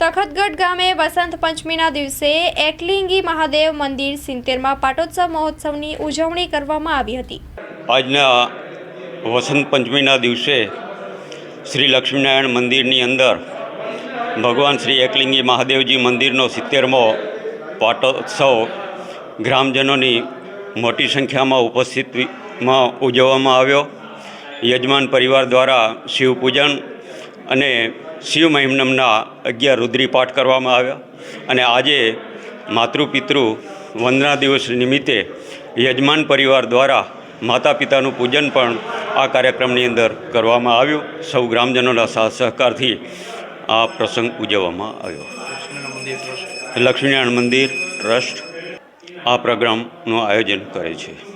તખતગઢ ગામે વસંત પંચમીના દિવસે એકલિંગી મહાદેવ મંદિર સિત્તેરમાં પાટોત્સવ મહોત્સવની ઉજવણી કરવામાં આવી હતી. આજના વસંત પંચમીના દિવસે શ્રી લક્ષ્મીનારાયણ મંદિરની અંદર ભગવાન શ્રી એકલિંગી મહાદેવજી મંદિરનો સિત્તેરમો પાટોત્સવ ગ્રામજનોની મોટી સંખ્યામાં ઉપસ્થિતમાં ઉજવવામાં આવ્યો. યજમાન પરિવાર દ્વારા શિવ પૂજન અને શિવ મહિમનમના અગિયાર રુદ્રી પાઠ કરવામાં આવ્યા. અને આજે માતૃપિતૃ વંદના દિવસ નિમિત્તે યજમાન પરિવાર દ્વારા માતા પિતાનું પૂજન પણ આ કાર્યક્રમની અંદર કરવામાં આવ્યું. સૌ ગ્રામજનોના સાથ સહકારથી આ પ્રસંગ ઉજવવામાં આવ્યો. લક્ષ્મીનારાયણ મંદિર ટ્રસ્ટ આ પ્રોગ્રામનું આયોજન કરે છે.